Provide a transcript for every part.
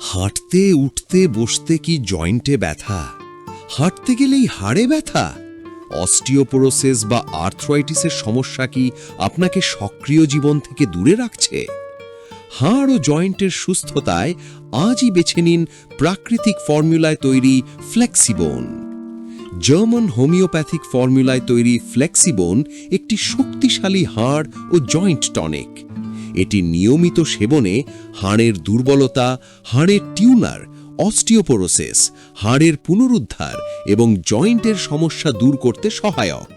হাঁটতে, উঠতে, বসতে কি জয়েন্টে ব্যথা? হাঁটতে গেলেই হাড়ে ব্যথা? অস্টিওপোরোসিস বা আর্থ্রাইটিসের সমস্যা কি আপনাকে সক্রিয় জীবন থেকে দূরে রাখছে? হাড় ও জয়েন্টের সুস্থতায় আজই বেছে নিন প্রাকৃতিক ফর্মুলায় তৈরি ফ্লেক্সিবোন। জার্মান হোমিওপ্যাথিক ফর্মুলায় তৈরি ফ্লেক্সিবোন একটি শক্তিশালী হাড় ও জয়েন্ট টনিক। এটি নিয়মিত সেবনে হাড়ের দুর্বলতা, হাড়ের টিউনার অস্টিওপোরোসিস, হাড়ের পুনরুদ্ধার এবং জয়েন্টের সমস্যা দূর করতে সহায়ক।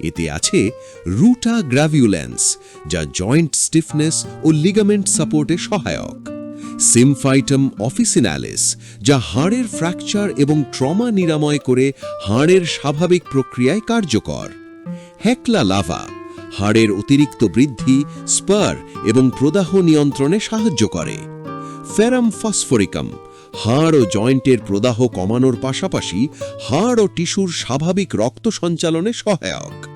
এতে আছে রুটা গ্র্যাভিউল্যান্স যা জয়েন্ট স্টিফনেস ও লিগামেন্ট সাপোর্টে সহায়ক। সিমফাইটাম অফিসিনালিস, যা হাড়ের ফ্র্যাকচার এবং ট্রমা নিরাময় করে হাড়ের স্বাভাবিক প্রক্রিয়ায় কার্যকর। হেকলা লাভা হাড়ের অতিরিক্ত বৃদ্ধি, স্পার এবং প্রদাহ নিয়ন্ত্রণে সাহায্য করে। ফেরাম ফসফরিকাম, হাড় ও জয়েন্টের প্রদাহ কমানোর পাশাপাশি হাড় ও টিস্যুর স্বাভাবিক রক্ত সঞ্চালনে সহায়ক।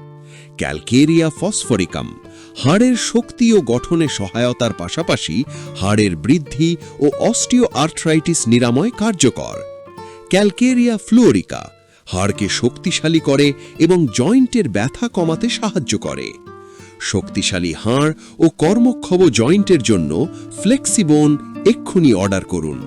ক্যালকেরিয়া ফসফরিকাম, হাড়ের শক্তি ও গঠনে সহায়তার পাশাপাশি হাড়ের বৃদ্ধি ও অস্টিও আর্থ্রাইটিস নিরাময় কার্যকর। ক্যালকেরিয়া ফ্লোরিকা, হাড়কে শক্তিশালী করে এবং জয়েন্টের ব্যথা কমাতে সাহায্য করে। শক্তিশালী হাড় ও কর্মক্ষম জয়েন্টের জন্য ফ্লেক্সিবোন এক্ষুনি অর্ডার করুন।